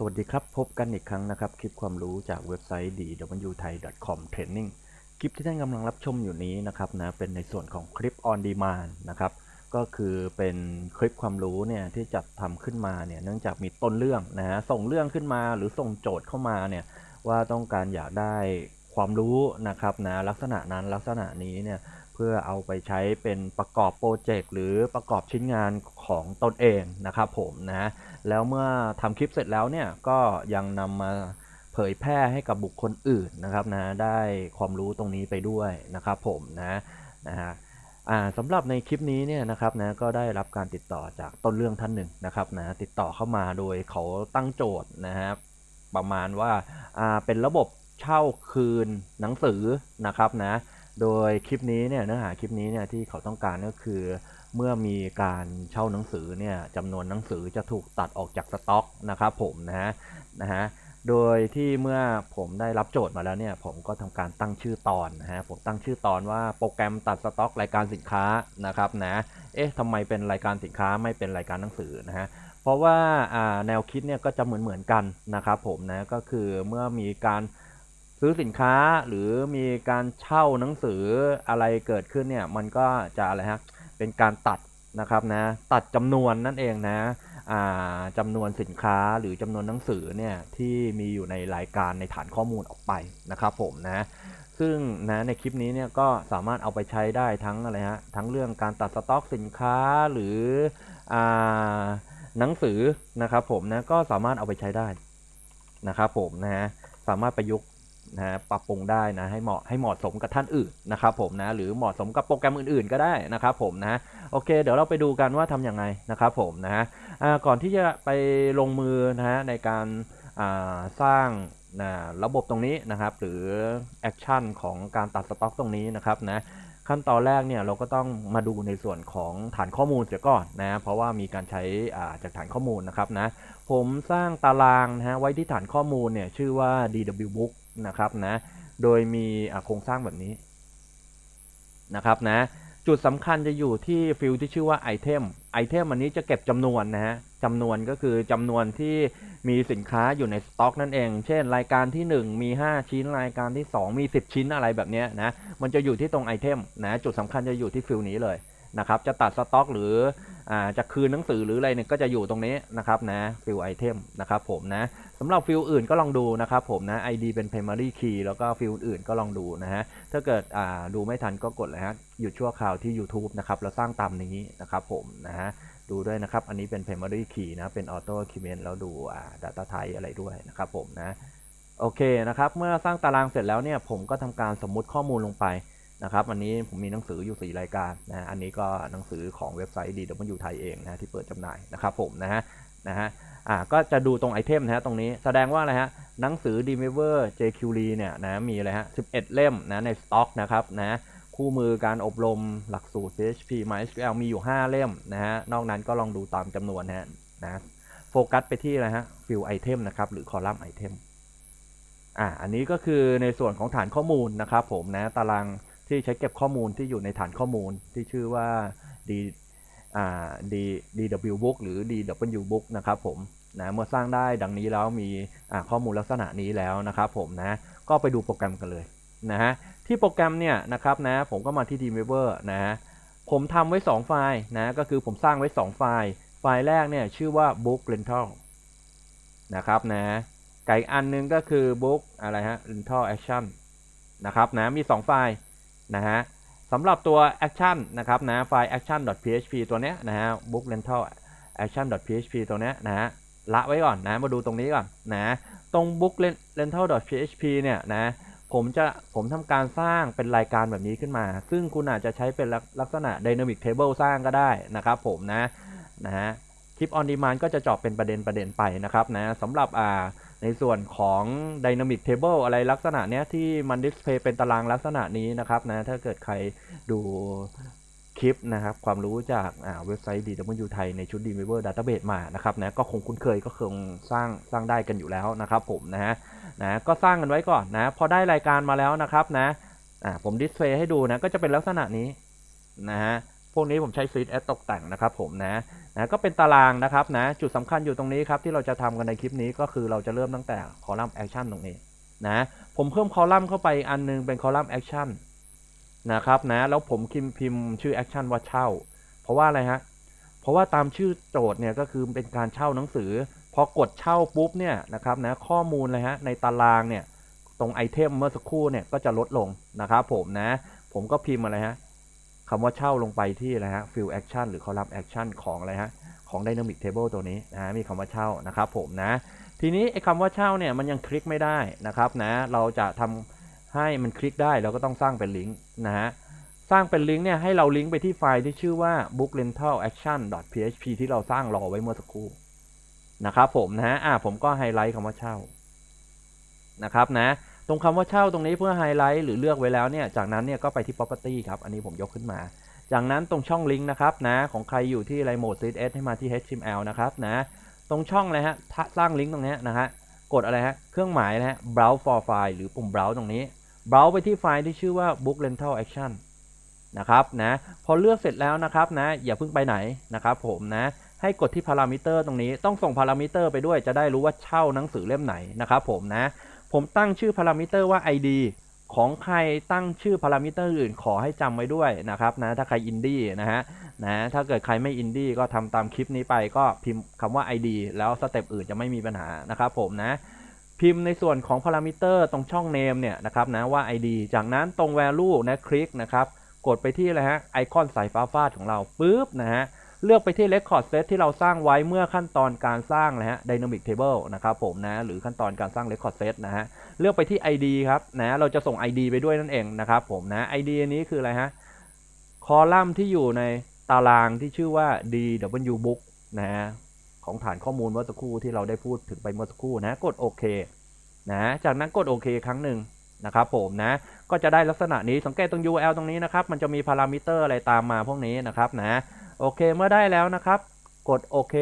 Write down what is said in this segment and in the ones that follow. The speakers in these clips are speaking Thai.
สวัสดีครับ พบกันอีกครั้งนะครับ คลิปความรู้จากเว็บไซต์ dwthai.com training คลิปที่ท่านกำลังรับชมอยู่นี้นะครับนะเป็นในส่วนของคลิป on demand นะครับก็คือเป็นคลิปความรู้เนี่ยที่จัดทำขึ้นมาเนี่ยเนื่องจากมีต้นเรื่องนะฮะส่งเรื่องขึ้นมาหรือส่งโจทย์เข้ามาเนี่ยว่าต้องการอยากได้ ความรู้นะครับนะลักษณะนั้นลักษณะนี้เนี่ยเพื่อเอาไปใช้เป็นประกอบโปรเจกต์หรือประกอบชิ้นงานของตนเองนะครับผมนะแล้วเมื่อทำคลิปเสร็จแล้วเนี่ยก็ยังนำมาเผยแพร่ให้กับบุคคลอื่นนะครับนะได้ความรู้ตรงนี้ไปด้วยนะครับผมนะนะฮะอ่าสำหรับในคลิปนี้เนี่ยนะครับนะก็ได้รับการติดต่อจากต้นเรื่องท่านหนึ่งนะครับนะติดต่อเข้ามาโดยเขาตั้งโจทย์นะครับประมาณว่าอ่าเป็นระบบ เช่าคืนหนังสือนะครับนะ โดยคลิปนี้เนี่ยเนื้อหาคลิปนี้เนี่ยที่เขาต้องการก็คือ เมื่อมีการเช่าหนังสือเนี่ยจำนวนหนังสือจะถูกตัดออกจากสต็อกนะครับผมนะฮะนะฮะโดยที่เมื่อผมได้รับโจทย์มาแล้วเนี่ยผมก็ทำการตั้งชื่อตอนนะฮะผมตั้งชื่อตอนว่าโปรแกรมตัดสต็อกรายการสินค้านะครับนะเอ๊ะทำไมเป็นรายการสินค้าไม่เป็นรายการหนังสือนะฮะเพราะว่าแนวคิดเนี่ยก็จะเหมือนเหมือนกันนะครับผมนะก็คือเมื่อมีการ ซื้อสินค้าหรือมีการเช่าหนังสืออะไรเกิดขึ้นเนี่ยมันก็จะอะไรฮะเป็นการตัดนะครับนะตัดจำนวนนั่นเองนะอ่าจำนวนสินค้าหรือจำนวนหนังสือเนี่ยที่มีอยู่ในรายการในฐานข้อมูลออกไปนะครับผมนะซึ่งนะในคลิปนี้เนี่ยก็สามารถเอาไปใช้ได้ทั้งอะไรฮะทั้งเรื่องการตัดสต็อกสินค้าหรืออ่าหนังสือนะครับผมนะก็สามารถเอาไปใช้ได้นะครับผมนะฮะสามารถประยุกต์ นะฮะปรับปรุงได้นะให้เหมาะให้เหมาะสมกับท่านอื่นนะครับผมนะหรือเหมาะสมกับโปรแกรมอื่นๆ ก็ได้นะครับผมนะโอเค เดี๋ยวเราไปดูกันว่าทำย่างไรนะครับผมนะฮะก่อนที่จะไปลงมือนะฮะในการาสร้างนะระบบตรงนี้นะครับ หรือแอคชั่นของการตัดสต็อกตรงนี้นะครับนะขั้นตอนแรกเนี่ยเราก็ต้องมาดูในส่วนของฐานข้อมูลเสียก่อนนะเพราะว่ามีการใช้อ่าจากฐานข้อมูลนะครับนะ ผมสร้างตารางนะฮะไว้ที่ฐานข้อมูลเนี่ยชื่อว่า DW Book นะครับนะ โดยมีโครงสร้างแบบนี้นะครับนะ จุดสำคัญจะอยู่ที่ฟิลที่ชื่อว่าไอเทมไอเทมอันนี้จะเก็บจำนวนนะฮะจำนวนก็คือจำนวนที่มีสินค้าอยู่ในสต็อกนั่นเอง เช่น รายการที่ 1 มี 5 ชิ้น รายการที่ 2 มี 10 ชิ้นอะไรแบบนี้นะ มันจะอยู่ที่ตรงไอเทมนะ จุดสำคัญจะอยู่ที่ฟิลนี้เลย นะครับจะตัดสต็อก หรืออ่าจะคืนหนังสือหรืออะไรเนี่ยก็จะอยู่ตรงนี้นะครับนะฟิลไอเทมนะครับผมนะสำหรับฟิลอื่นก็ลองดูนะครับผมนะ ID เป็น primary key แล้วก็ฟิลอื่นก็ลองดูนะฮะถ้าเกิดอ่าดูไม่ทันก็กดเลยฮะหยุดชั่วคราวที่ YouTube นะครับแล้วสร้างตามนี้นะครับผมนะฮะดูด้วยนะครับ อันนี้เป็น primary key นะ เป็น auto document แล้วดูอ่า data type อะไรด้วยนะครับผมนะ โอเคนะครับ เมื่อสร้างตารางเสร็จแล้วเนี่ย ผมก็ทำการสมมุติข้อมูลลงไป นะครับอันนี้ผมมีหนังสืออยู่ 4 รายการนะอันนี้ก็หนังสือของเว็บไซต์ DW ไทยเองนะที่เปิดจำหน่ายนะครับผมนะฮะนะฮะอ่าก็จะดูตรงไอเทมนะฮะตรงนี้แสดงว่าอะไรฮะหนังสือ d m e v e r JQ l e เนี่ยนะมีอะไรฮะ11 เล่มนะในสต็อกนะครับนะคู่มือการอบรมหลักสูตร PHP MySQL มีอยู่ 5 เล่มนะฮะนอกนั้นก็ลองดูตามจำนวนนะฮะนะโฟกัสไปที่อะไรฮะฟิลไอเทมนะครับหรือคอลัมน์ไอเทมอ่าอันนี้ก็คือในส่วนของฐานข้อมูลนะครับผมนะตาราง ที่ใช้เก็บข้อมูลที่อยู่ในฐานข้อมูลที่ชื่อว่า D อ่า D DW Book หรือ DW Book นะครับผมนะเมื่อสร้างได้ดังนี้แล้วมีข้อมูลลักษณะนี้แล้วนะครับผมนะก็ไปดูโปรแกรมกันเลยนะฮะที่โปรแกรมเนี่ยนะครับนะผมก็มาที่ Dreamweaver นะฮะผมทำไว้ 2 ไฟล์นะก็คือผมสร้างไว้ 2 ไฟล์ ไฟล์แรกเนี่ยชื่อว่า Book Rental นะครับนะไก่อันหนึงก็คือ Book อะไรฮะ Rental Action นะครับนะมี 2 ไฟล์ นะฮะสำหรับตัว action นะครับนะไฟล์ action.php ตัวเนี้ยนะฮะ book rental action.php ตัวเนี้ยนะฮะละไว้ก่อนนะมาดูตรงนี้ก่อนนะตรง book rental.php เนี่ยนะผมจะผมทำการสร้างเป็นรายการแบบนี้ขึ้นมา ซึ่งคุณอาจจะใช้เป็นลักษณะ dynamic table สร้างก็ได้นะครับผมนะนะฮะคลิป on demand ก็จะเจาะเป็นประเด็นประเด็นไปนะครับนะสำหรับอ่า ในส่วนของ Dynamic Table อะไรลักษณะเนี้ยที่มันดิสเพย์เป็นตารางลักษณะนี้นะครับนะถ้าเกิดใครดูคลิปนะครับความรู้จากอ่าเว็บไซต์ DW ไทยในชุด d m e v e r Database มานะครับนะก็คงคุ้นเคยก็คงสร้างสร้างได้กันอยู่แล้วนะครับผมนะฮะนะก็สร้างกันไว้ก่อนนะพอได้รายการมาแล้วนะครับนะอ่าผมดิสเพย์ให้ดูนะก็จะเป็นลักษณะนี้นะฮะ วกนี้ผมใช้ CSS ตกแต่งนะครับผมนะนะก็เป็นตารางนะครับนะจุดสำคัญอยู่ตรงนี้ครับที่เราจะทำกันในคลิปนี้ก็คือเราจะเริ่มตั้งแต่คอลัมน์แอคชั่นตรงนี้นะผมเพิ่มคอลัมน์เข้าไปอันนึงเป็นคอลัมน์แอคชั่นนะครับนะแล้วผมพิมพ์พิมพ์ชื่อแอคชั่นว่าเช่า เพราะว่าอะไรฮะเพราะว่าตามชื่อโจทย์เนี่ยก็คือเป็นการเช่าหนังสือ พอกดเช่าปุ๊บเนี่ยนะครับนะข้อมูลเลยฮะในตารางเนี่ยตรงไอเทมเมื่อสักครู่เนี่ยก็จะลดลงนะครับผมนะผมก็พิมพ์อะไรฮะ คำว่าเช่าลงไปที่อะไรฮะ fill action หรือ column action ของอะไรฮะ ของ dynamic table ตัวนี้นะมีคำว่าเช่านะครับผมนะ ทีนี้ไอ้คำว่าเช่าเนี่ยมันยังคลิกไม่ได้นะครับนะ เราจะทำให้มันคลิกได้เราก็ต้องสร้างเป็นลิงก์นะฮะ สร้างเป็นลิงก์เนี่ยให้เราลิงก์ไปที่ไฟล์ที่ชื่อว่า book rental action php ที่เราสร้างรอไว้เมื่อสักครู่นะครับผมนะฮะ อ่าผมก็ไฮไลท์คำว่าเช่านะครับนะ ตรงคำว่าเช่าตรงนี้เพื่อไฮไลท์หรือเลือกไว้แล้วเนี่ย จากนั้นเนี่ยก็ไปที่ property ครับ อันนี้ผมยกขึ้นมา จากนั้นตรงช่องลิงก์นะครับนะ ของใครอยู่ที่ไรโหมด CSS ให้มาที่ HTML นะครับนะ ตรงช่องเลยฮะสร้างลิงก์ตรงนี้นะฮะ กดอะไรฮะ เครื่องหมายนะฮะ browse for file หรือปุ่ม browse ตรงนี้ browse ไปที่ไฟล์ที่ชื่อว่า book rental action นะครับนะ พอเลือกเสร็จแล้วนะครับนะ อย่าเพิ่งไปไหนนะครับผมนะให้กดที่พารามิเตอร์ตรงนี้ต้องส่งพารามิเตอร์ไปด้วยจะได้รู้ว่าเช่าหนังสือเล่มไหนนะครับผมนะ ผมตั้งชื่อพารามิเตอร์ว่า ID ของใครตั้งชื่อพารามิเตอร์อื่นขอให้จำไว้ด้วยนะครับนะถ้าใครอินดี้นะฮะนะถ้าเกิดใครไม่อินดี้ก็ทำตามคลิปนี้ไปก็พิมพ์คำว่า ID แล้วสเต็ปอื่นจะไม่มีปัญหานะครับผมนะพิมพ์ในส่วนของพารามิเตอร์ตรงช่อง name เนี่ยนะครับนะว่า ID จากนั้นตรง value นะคลิกนะครับกดไปที่อะไรฮะไอคอนสายฟ้าฟาดของเราปุ๊บนะฮะ เลือกไปที่ Record Set ที่เราสร้างไว้เมื่อขั้นตอนการสร้างนะฮะ Dynamic Table นะครับผมนะหรือขั้นตอนการสร้าง Record Set นะฮะ เลือกไปที่ ID ครับนะเราจะส่ง ID ไปด้วยนั่นเองนะครับผมนะ ID อันนี้คืออะไรฮะคอลัมน์ที่อยู่ในตารางที่ชื่อว่า DW Book นะฮะของฐานข้อมูลเมื่อสักครู่ที่เราได้พูดถึงไปเมื่อสักครู่นะกดโอเคนะจากนั้นกดโอเคครั้งหนึ่งนะครับผมนะก็จะได้ลักษณะนี้สังเกตตรง URL ตรงนี้นะครับ มันจะมีพารามิเตอร์อะไรตามมาพวกนี้นะครับนะ โอเคเมื่อได้แล้วนะครับ กดโอเค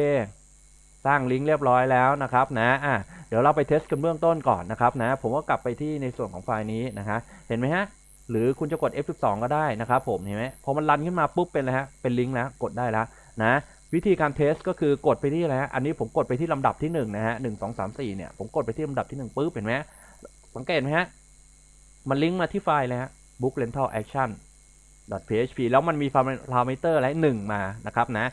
สร้างลิงก์เรียบร้อยแล้วนะครับนะอะเดี๋ยวเราไปเทสกันเบื้องต้นก่อนนะครับนะผมก็กลับไปที่ในส่วนของไฟล์นี้นะฮะเห็นไหมฮะหรือคุณจะกด F12 ก็ได้นะครับผมเห็นไหมพอมันรันขึ้นมาปุ๊บเป็นเลยฮะเป็นลิงก์แล้วกดได้แล้วนะวิธีการเทสก็คือกดไปที่อะไรฮะอันนี้ผมกดไปที่ลำดับที่1นะฮะหนึ่งสองสามสี่เนี่ยผมกดไปที่ลำดับที่1ปุ๊บเห็นไหมสังเกตไหมฮะมันลิงก์มาที่ไฟล์เลยฮะ book rental action .php แล้วมันมีพารามิเตอร์อะไรหนึ่งมานะครับนะ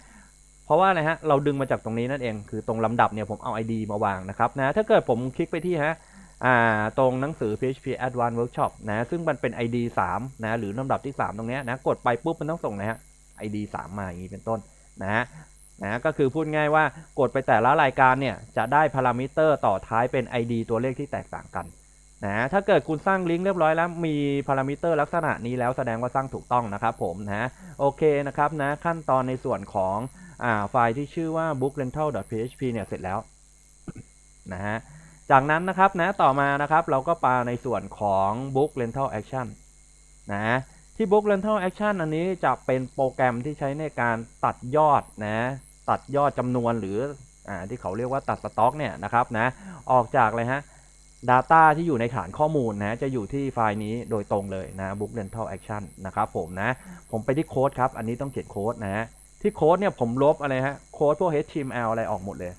เพราะว่าอะไรฮะเราดึงมาจากตรงนี้นั่นเองคือตรงลำดับเนี่ยผมเอา ID มาวางนะครับนะถ้าเกิดผมคลิกไปที่ฮะอ่าตรงหนังสือ PHP Advanced Workshop นะซึ่งมันเป็น ID 3นะหรือลำดับที่ 3 ตรงนี้นะกดไปปุ๊บมันต้องส่งนะฮะ ID 3 มาอย่างนี้เป็นต้นนะฮะนะก็คือพูดง่ายว่ากดไปแต่ละรายการเนี่ยจะได้พารามิเตอร์ต่อท้ายเป็น ID ตัวเลขที่แตกต่างกัน นะถ้าเกิดคุณสร้างลิงก์เรียบร้อยแล้วมีพารามิเตอร์ลักษณะนี้แล้วแสดงว่าสร้างถูกต้องนะครับผมนะโอเคนะครับนะขั้นตอนในส่วนของอ่าไฟล์ที่ชื่อว่า bookrental.php เนี่ยเสร็จแล้วนะฮะจากนั้นนะครับนะต่อมานะครับเราก็ปาในส่วนของ book rental action นะที่ book rental action อันนี้จะเป็นโปรแกรมที่ใช้ในการตัดยอดนะตัดยอดจำนวนหรืออ่าที่เขาเรียกว่าตัดสต็อกเนี่ยนะครับนะออกจากเลยฮะ Data ที่อยู่ในฐานข้อมูลนะจะอยู่ที่ไฟล์นี้โดยตรงเลยนะ Book Rental Action นะครับผมนะ ผมไปที่โค้ดครับ อันนี้ต้องเขียนโค้ดนะฮะที่โค้ดเนี่ยผมลบอะไรฮะโค้ดพวก HTML อะไรออกหมดเลย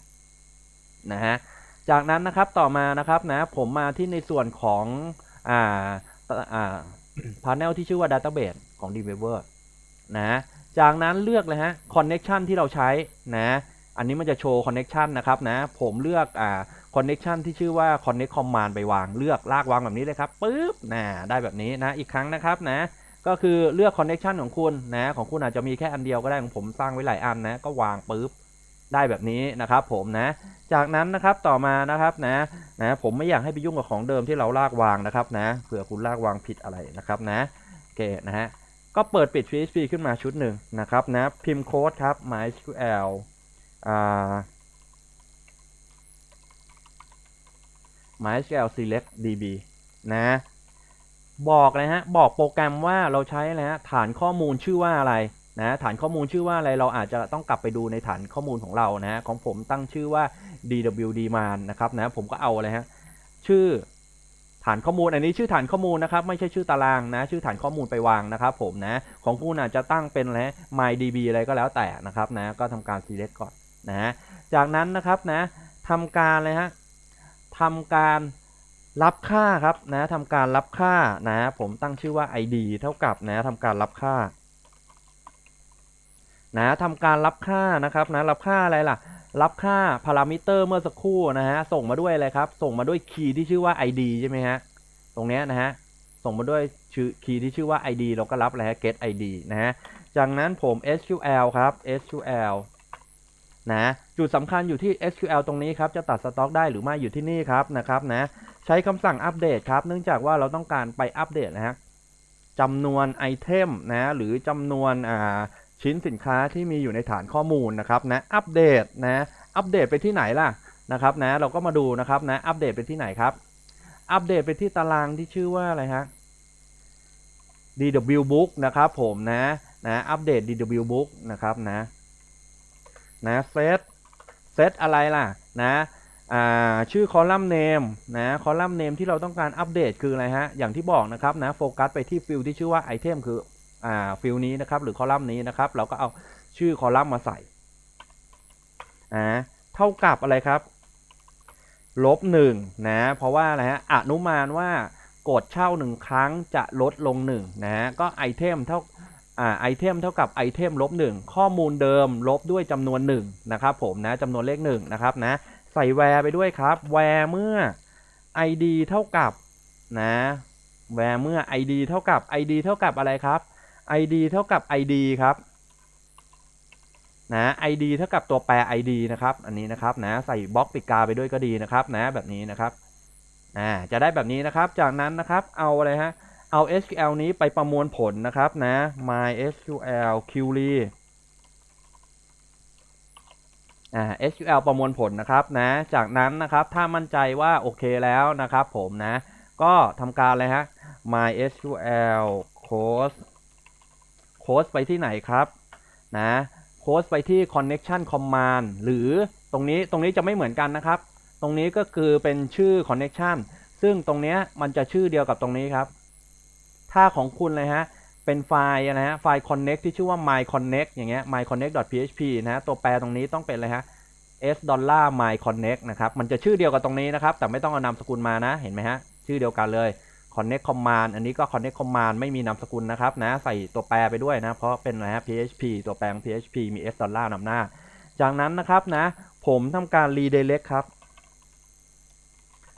นะฮะจากนั้นนะครับต่อมานะครับนะผมมาที่ในส่วนของอ่าอ่า panel ที่ชื่อว่า Database ของ d e v e l o p e r นะจากนั้นเลือกเลยฮะ Connection ที่เราใช้นะอันนี้มันจะโชว์ Connection นะครับนะผมเลือกอ่า connection ที่ชื่อว่า connect command ไปวางเลือกลากวางแบบนี้เลยครับปึ๊บนะได้แบบนี้นะอีกครั้งนะครับนะก็คือเลือก connection ของคุณนะของคุณอาจจะมีแค่อันเดียวก็ได้ของผมสร้างไว้หลายอันนะก็วางปึ๊บได้แบบนี้นะครับผมนะ จากนั้นนะครับต่อมานะครับนะนะผมไม่อยากให้ไปยุ่งกับของเดิมที่เราลากวางนะครับนะเผื่อคุณลากวางผิดอะไรนะครับนะโอเคนะฮะก็เปิดปิด PHP ขึ้นมาชุดหนึ่งนะครับนะพิมพ์โค้ดครับ MySQL อ่า MySQL Select DB นะ บอกเลยฮะ บอกโปรแกรมว่าเราใช้นะฮะฐานข้อมูลชื่อว่าอะไรนะ ฐานข้อมูลชื่อว่าอะไร เราอาจจะต้องกลับไปดูในฐานข้อมูลของเรานะของผมตั้งชื่อว่า DWD man นะครับนะ ผมก็เอาอะไรฮะ ชื่อฐานข้อมูลอันนี้ชื่อฐานข้อมูลนะครับไม่ใช่ชื่อตารางนะ ชื่อฐานข้อมูลไปวางนะครับผมนะของคุณอาจจะตั้งเป็นอะไร mydb อะไรก็แล้วแต่นะครับนะก็ทำการ select ก่อนนะจากนั้นนะครับนะทำการเลยฮะ ทำการรับค่าครับนะทำการรับค่านะผมตั้งชื่อว่า id เท่ากับนะทำการรับค่านะทำการรับค่านะครับนะรับค่าอะไรล่ะ รับค่าพารามิเตอร์เมื่อสักครู่นะฮะส่งมาด้วยอะไรครับ ส่งมาด้วยคีย์ที่ชื่อว่า id ใช่ไหมฮะตรงเนี้ยนะฮะส่งมาด้วยชื่อคีย์ที่ชื่อว่า id เราก็รับอะไรฮะ get id นะฮะจากนั้นผม sql ครับ sql นะจุดสำคัญอยู่ที่ SQL ตรงนี้ครับจะตัดสต็อกได้หรือไม่อยู่ที่นี่ครับนะครับนะใช้คำสั่งอัปเดตครับเนื่องจากว่าเราต้องการไปอัปเดตนะฮะจำนวนไอเทมนะหรือจำนวนอ่าชิ้นสินค้าที่มีอยู่ในฐานข้อมูลนะครับนะอัปเดตนะอัปเดตไปที่ไหนล่ะนะครับนะเราก็มาดูนะครับนะอัปเดตไปที่ไหนครับ อัปเดตไปที่ตารางที่ชื่อว่าอะไรฮะ DW Book นะครับผมนะนะอัปเดต DW Book นะครับนะ นะเซตเซตอะไรล่ะนะชื่อคอลัมน์เนมนะคอลัมน์เนมที่เราต้องการอัปเดตคืออะไรฮะ อย่างที่บอกนะครับนะโฟกัสไปที่ฟิลที่ชื่อว่าไอเทมคืออ่าฟิลนี้นะครับหรือคอลัมน์นี้นะครับ เราก็เอาชื่อคอลัมน์มาใส่อ่าเท่ากับอะไรครับลบหนึ่งนะเพราะว่าอะไรฮะอนุมานว่ากดเช่าหนึ่งครั้งจะลดลงหนึ่งนะฮะก็ไอเทมเท่า อ่าไอเทมเท่ากับไอเทมลบหนึ่งข้อมูลเดิมลบด้วยจำนวนหนึ่งนะครับผมนะจำนวนเลขหนึ่งนะครับนะใส่แวร์ไปด้วยครับแวร์เมื่อ id เท่ากับนะแวร์เมื่อ id เท่ากับ id เท่ากับอะไรครับ id เท่ากับ id ครับนะ id เท่ากับตัวแปร id นะครับอันนี้นะครับนะใส่บล็อกปิดกาไปด้วยก็ดีนะครับนะแบบนี้นะครับอ่าจะได้แบบนี้นะครับจากนั้นนะครับเอาอะไรฮะ เอา SQL นี้ไปประมวลผลนะครับนะ MySQL query อ่า SQL ประมวลผลนะครับนะ จากนั้นนะครับถ้ามั่นใจว่าโอเคแล้วนะครับผมนะ ก็ทำการเลยฮะ MySQL code code ไปที่ไหนครับนะ code ไปที่ connection command หรือตรงนี้ตรงนี้จะไม่เหมือนกันนะครับ ตรงนี้ก็คือเป็นชื่อ connection ซึ่งตรงเนี้ยมันจะชื่อเดียวกับตรงนี้ครับ ถ้าของคุณเลยฮะ เป็นไฟล์นะฮะ ไฟล์ connect ที่ชื่อว่า my connect อย่างเงี้ย my connect php นะฮะ ตัวแปรตรงนี้ต้องเป็นอะไรฮะ s dollar my connect นะครับ มันจะชื่อเดียวกับตรงนี้นะครับ แต่ไม่ต้องเอานามสกุลมานะ เห็นไหมฮะ ชื่อเดียวกันเลย connect command อันนี้ก็ connect command ไม่มีนามสกุลนะครับนะ ใส่ตัวแปรไปด้วยนะ เพราะเป็นอะไรฮะ php ตัวแปรของ php มี s dollar นำหน้า จากนั้นนะครับนะ ผมทำการ redirect ครับ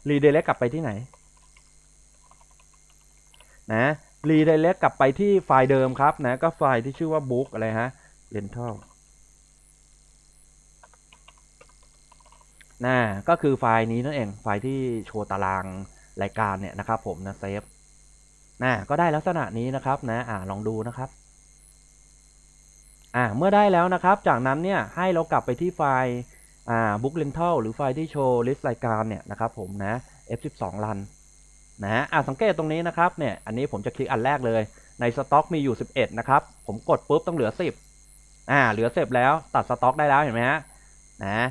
redirect กลับไปที่ไหน นะ รีไดเรกกลับไปที่ไฟล์เดิมครับนะก็ไฟล์ที่ชื่อว่า book อะไรฮะ rental นะก็คือไฟล์นี้นั่นเองไฟล์ที่โชว์ตารางรายการเนี่ยนะครับผมนะเซฟนะก็ได้ลักษณะนี้นะครับนะอ่าลองดูนะครับอ่าเมื่อได้แล้วนะครับ จากนั้นเนี่ยให้เรากลับไปที่ไฟล์อ่า book rental หรือไฟล์ที่โชว์ list รายการเนี่ยนะครับผมนะ f12 run น นะฮะอะสังเกตตรงนี้นะครับเนี่ยอันนี้ผมจะคลิกอันแรกเลยในสต็อกมีอยู่ 11 นะครับ ผมกดปุ๊บต้องเหลือ 10อ่าเหลือ10แล้วตัดสต็อกได้แล้วเห็นไหมฮะนะ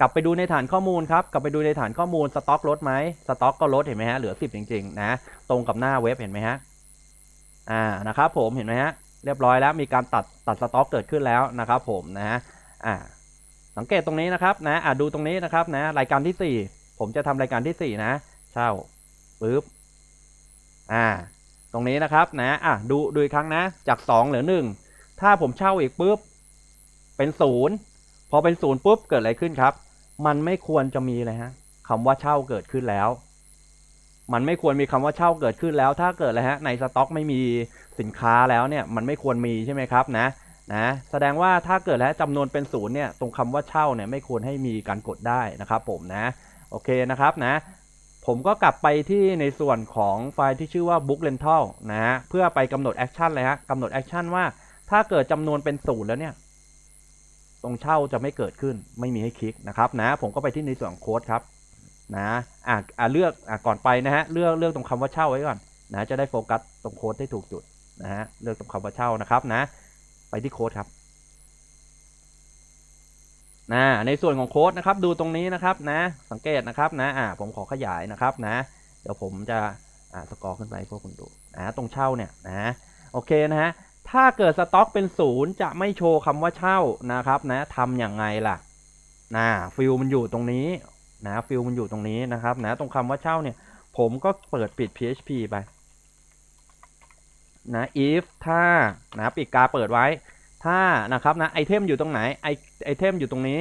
กลับไปดูในฐานข้อมูลครับกลับไปดูในฐานข้อมูลสต็อกลดไหมสต็อกก็ลดเห็นไหมฮะเหลือ 10 จริงๆนะตรงกับหน้าเว็บเห็นไหมฮะอ่านะครับผมเห็นไหมฮะเรียบร้อยแล้วมีการตัดตัดสต็อกเกิดขึ้นแล้วนะครับผมนะฮะอ่าสังเกตตรงนี้นะครับนะอ่าดูตรงนี้นะครับนะรายการที่ 4 ผมจะทำรายการที่ 4 นะเช่า ปึ๊บอ่า ตรงนี้นะครับนะอะดูดูอีกครั้งนะ จากสองเหลือหนึ่งถ้าผมเช่าอีกปุ๊บ เป็นศูนย์พอเป็นศูนย์ปุ๊บเกิดอะไรขึ้นครับ มันไม่ควรจะมีเลยฮะคำว่าเช่าเกิดขึ้นแล้ว มันไม่ควรมีคำว่าเช่าเกิดขึ้นแล้ว ถ้าเกิดอะไรฮะ ในสต็อกไม่มีสินค้าแล้วเนี่ย มันไม่ควรมีใช่ไหมครับนะนะแสดงว่าถ้าเกิดแล้วจำนวนเป็นศูนย์เนี่ยตรงคำว่าเช่าเนี่ยไม่ควรให้มีการกดได้นะครับผมนะโอเคนะครับนะ ผมก็กลับไปที่ในส่วนของไฟล์ที่ชื่อว่า book rental นะฮะเพื่อไปกำหนดแอคชั่นเลยฮะกำหนดแอคชั่นว่าถ้าเกิดจำนวนเป็นศูนย์แล้วเนี่ย ตรงเช่าจะไม่เกิดขึ้นไม่มีให้คลิกนะครับนะ ผมก็ไปที่ในส่วนโค้ดครับนะอะอะเลือกอะก่อนไปนะฮะเลือกเลือกตรงคำว่าเช่าไว้ก่อนนะจะได้โฟกัสตรงโค้ดได้ถูกจุดนะฮะเลือกตรงคำว่าเช่านะครับนะ ไปที่โค้ดครับ นะในส่วนของโค้ดนะครับดูตรงนี้นะครับนะ สังเกตนะครับนะอ่าผมขอขยายนะครับนะ เดี๋ยวผมจะอ่าสกอร์ขึ้นไปให้พวกคุณดูนะตรงเช่าเนี่ยนะโอเคนะฮะถ้าเกิดสต็อกเป็นศูนย์จะไม่โชว์คำว่าเช่านะครับนะทำอย่างไงล่ะนะฟิลมันอยู่ตรงนี้นะฟิลมันอยู่ตรงนี้นะครับนะตรงคำว่าเช่าเนี่ยผมก็เปิดปิด PHP ไปนะ if ถ้านะปีกกาเปิดไว้ ถ้านะครับนะไอเทมอยู่ตรงไหนไอไอเทมอยู่ตรงนี้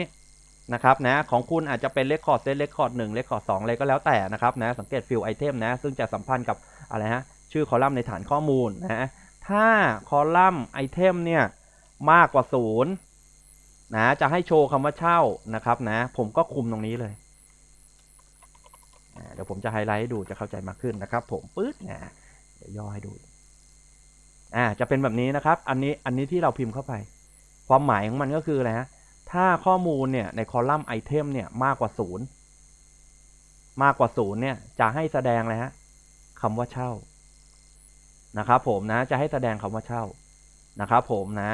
นะครับนะของคุณอาจจะเป็นเลคคอร์ดเซตเลคคอร์ดหนึ่งเลคคอร์ดสองอะไรก็แล้วแต่นะครับนะสังเกตฟิลไอเทมนะซึ่งจะสัมพันธ์กับอะไรฮะชื่อคอลัมน์ในฐานข้อมูลนะฮะถ้าคอลัมน์ไอเทมเนี่ยมากกว่าศูนย์นะจะให้โชว์คำว่าเช่านะครับนะผมก็คุมตรงนี้เลยเดี๋ยวผมจะไฮไลท์ให้ดูจะเข้าใจมากขึ้นนะครับ ผมปื๊ดนะเดี๋ยวย่อให้ดู อ่าจะเป็นแบบนี้นะครับ อันนี้อันนี้ที่เราพิมพ์เข้าไป ความหมายของมันก็คืออะไรฮะถ้าข้อมูลเนี่ยในคอลัมน์ไอเทมเนี่ยมากกว่าศูนย์มากกว่าศูนย์เนี่ยจะให้แสดงอะไรฮะคำว่าเช่านะครับผมนะจะให้แสดงคำว่าเช่านะครับผมนะ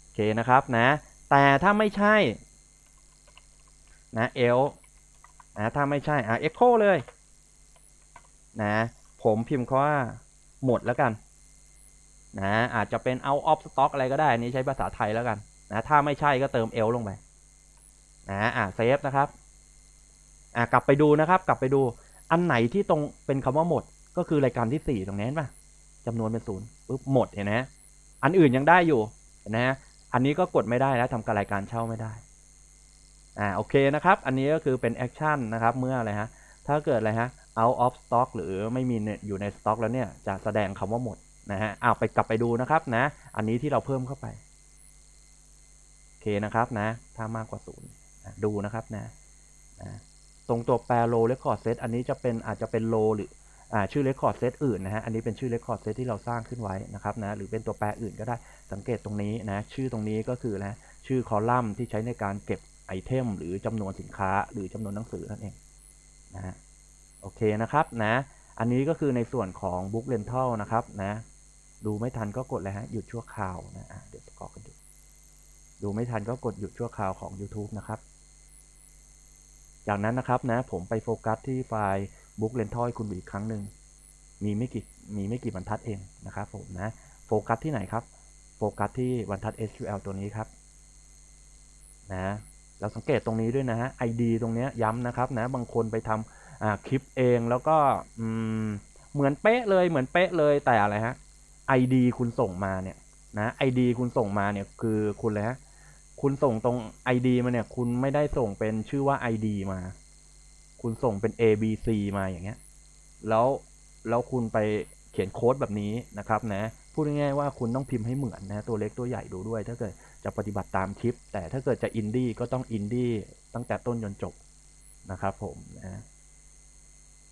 โอเคนะครับนะแต่ถ้าไม่ใช่นะเอลนะถ้าไม่ใช่อะเอ็กโคเลยนะผมพิมพ์คำว่าหมดแล้วกัน นะอาจจะเป็น out of stock อะไรก็ได้นี้ใช้ภาษาไทยแล้วกันนะถ้าไม่ใช่ก็เติม l ลงไปนะอ่าเซฟนะครับอ่ากลับไปดูนะครับ กลับไปดูอันไหนที่ตรงเป็นคำว่าหมดก็คือรายการที่ 4 ตรงนี้เห็นปะจำนวนเป็นศูนย์ปุ๊บหมดเห็นไหมอันอื่นยังได้อยู่เห็นไหมอันนี้ก็กดไม่ได้แล้วทำการรายการเช่าไม่ได้อ่าโอเคนะครับ อันนี้ก็คือเป็นแอคชั่นนะครับ เมื่ออะไรฮะถ้าเกิดอะไรฮะ out of stock หรือไม่มีอยู่ในสต็อกแล้วเนี่ยจะแสดงคำว่าหมด นะฮะเอาไปกลับไปดูนะครับนะ อันนี้ที่เราเพิ่มเข้าไปโอเคนะครับนะ ถ้ามากกว่าศูนย์นะดูนะครับนะนะตรงตัวแปร low record set อันนี้จะเป็นอาจจะเป็น low หรืออ่าชื่อ record set อื่นนะฮะ อันนี้เป็นชื่อ record set ที่เราสร้างขึ้นไว้นะครับนะ หรือเป็นตัวแปรอื่นก็ได้ สังเกตตรงนี้นะ ชื่อตรงนี้ก็คือนะชื่อคอลัมน์ที่ใช้ในการเก็บไอเทม หรือจำนวนสินค้า หรือจำนวนหนังสือนั่นเองนะฮะโอเคนะครับนะ อันนี้ก็คือในส่วนของ book rental นะครับนะ ดูไม่ทันก็กดเลยฮะหยุดชั่วคราวนะะเดี๋ยวประกอบกันดูดูไม่ทันก็กดหยุดชั่วคราวของ YouTube นะครับ จากนั้นนะครับนะผมไปโฟกัสที่ไฟล์ book rental ให้คุณอีกครั้งหนึ่งมีไม่กี่มีไม่กี่บรรทัดเองนะครับผมนะโฟกัสที่ไหนครับโฟกัสที่บรรทัด SQL ตัวนี้ครับนะเราสังเกตตรงนี้ด้วยนะฮะ ID ตรงนี้ย้ำนะครับนะบางคนไปทำคลิปเองแล้วก็เหมือนเป๊ะเลยเหมือนเป๊ะเลยแต่อะไรฮะ ID คุณส่งมาเนี่ยนะ ID คุณส่งมาเนี่ยคือคุณเลยฮะคุณส่งตรง ID มาเนี่ย คุณไม่ได้ส่งเป็นชื่อว่า ID มา คุณส่งเป็น A B C มาอย่างเงี้ย แล้วแล้วคุณไปเขียนโค้ดแบบนี้นะครับนะพูดง่ายๆว่าคุณต้องพิมพ์ให้เหมือนนะตัวเล็กตัวใหญ่ดูด้วย ถ้าเกิดจะปฏิบัติตามคลิป แต่ถ้าเกิดจะอินดี้ก็ต้องอินดี้ตั้งแต่ต้นจนจบนะครับผมนะ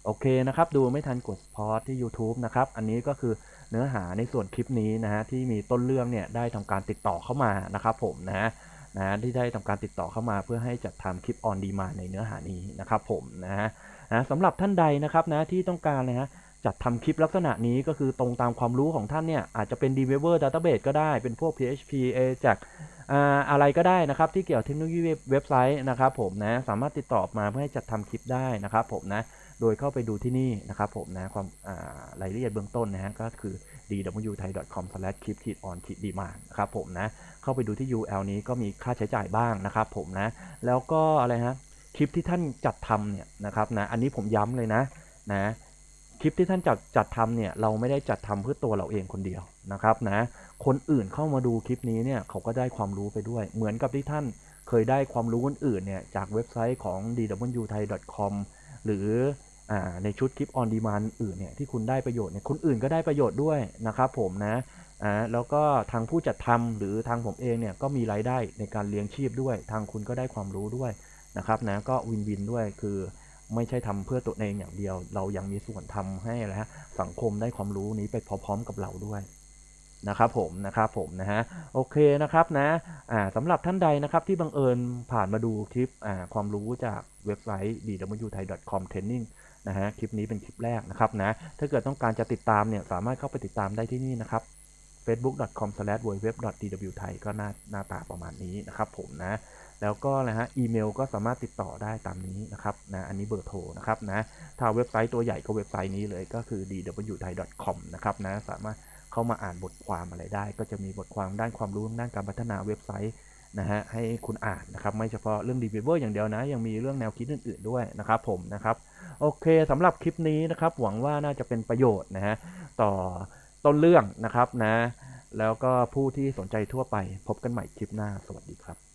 โอเคนะครับ ดูไม่ทันกดพอสที่ YouTube นะครับ อันนี้ก็คือเนื้อหาในส่วนคลิปนี้นะฮะที่มีต้นเรื่องเนี่ยได้ทำการติดต่อเข้ามานะครับผมนะฮะนะที่ได้ทำการติดต่อเข้ามาเพื่อให้จัดทำคลิปออนดีมาในเนื้อหานี้นะครับผมนะฮะนะสำหรับท่านใดนะครับนะที่ต้องการนะฮะจัดทำคลิปลักษณะนี้ก็คือตรงตามความรู้ของท่านเนี่ยอาจจะเป็น d e v e l o p e r Database ก็ได้เป็นพวก PHP Ajax อ่าอะไรก็ได้นะครับที่เกี่ยวเทคโนโลยีเว็บไซต์นะครับผมนะสามารถติดต่อมาเพื่อให้จัดทำคลิปได้นะครับผมนะ โดยเข้าไปดูที่นี่นะครับผมนะความรายละเอียดเบื้องต้นนะฮะก็คือ dwthai.com/clip-on-demand นะครับผมนะเข้าไปดูที่ URL นี้ก็มีค่าใช้จ่ายบ้างนะครับผมนะแล้วก็อะไรฮะคลิปที่ท่านจัดทำเนี่ยนะครับนะอันนี้ผมย้ำเลยนะนะคลิปที่ท่านจัดจัดทำเนี่ยเราไม่ได้จัดทำเพื่อตัวเราเองคนเดียวนะครับนะคนอื่นเข้ามาดูคลิปนี้เนี่ยเขาก็ได้ความรู้ไปด้วย เหมือนกับที่ท่านเคยได้ความรู้อื่นๆเนี่ยจากเว็บไซต์ของ dwthai.com หรือ ในชุดคลิปออนดีมานอื่นเนี่ยที่คุณได้ประโยชน์เนี่ยคนอื่นก็ได้ประโยชน์ด้วยนะครับผมนะอ่าแล้วก็ทางผู้จัดทำหรือทางผมเองเนี่ยก็มีรายได้ในการเลี้ยงชีพด้วย ทางคุณก็ได้ความรู้ด้วยนะครับนะก็วินวินด้วยคือไม่ใช่ทำเพื่อตัวเองอย่างเดียว เรายังมีส่วนทำให้อะฮะสังคมได้ความรู้นี้ไปพร้อมๆกับเราด้วยนะครับผมนะครับผมนะฮะโอเคนะครับนะอ่าสำหรับท่านใดนะครับที่บังเอิญผ่านมาดูคลิปอ่าความรู้จากเว็บไซต์ dwthai.com training นะฮะคลิปนี้เป็นคลิปแรกนะครับนะถ้าเกิดต้องการจะติดตามเนี่ยสามารถเข้าไปติดตามได้ที่นี่นะครับ facebook.com/www.dwthai ก็หน้าหน้าตาประมาณนี้นะครับผมนะแล้วก็นะฮะอีเมลก็สามารถติดต่อได้ตามนี้นะครับนะอันนี้เบอร์โทรนะครับนะถ้าเว็บไซต์ตัวใหญ่ก็เว็บไซต์นี้เลยก็คือ dwthai.com นะครับนะสามารถเข้ามาอ่านบทความอะไรได้ ก็จะมีบทความด้านความรู้ด้านการพัฒนาเว็บไซต์ นะฮะให้คุณอ่านนะครับไม่เฉพาะเรื่อง d e v e l o p e r อย่างเดียวนะ ยังมีเรื่องแนวคิดอื่นๆด้วยนะครับผมนะครับโอเคสำหรับคลิปนี้นะครับหวังว่าน่าจะเป็นประโยชน์นะฮะต่อต้นเรื่องนะครับนะแล้วก็ผู้ที่สนใจทั่วไปพบกันใหม่คลิปหน้าสวัสดีครับ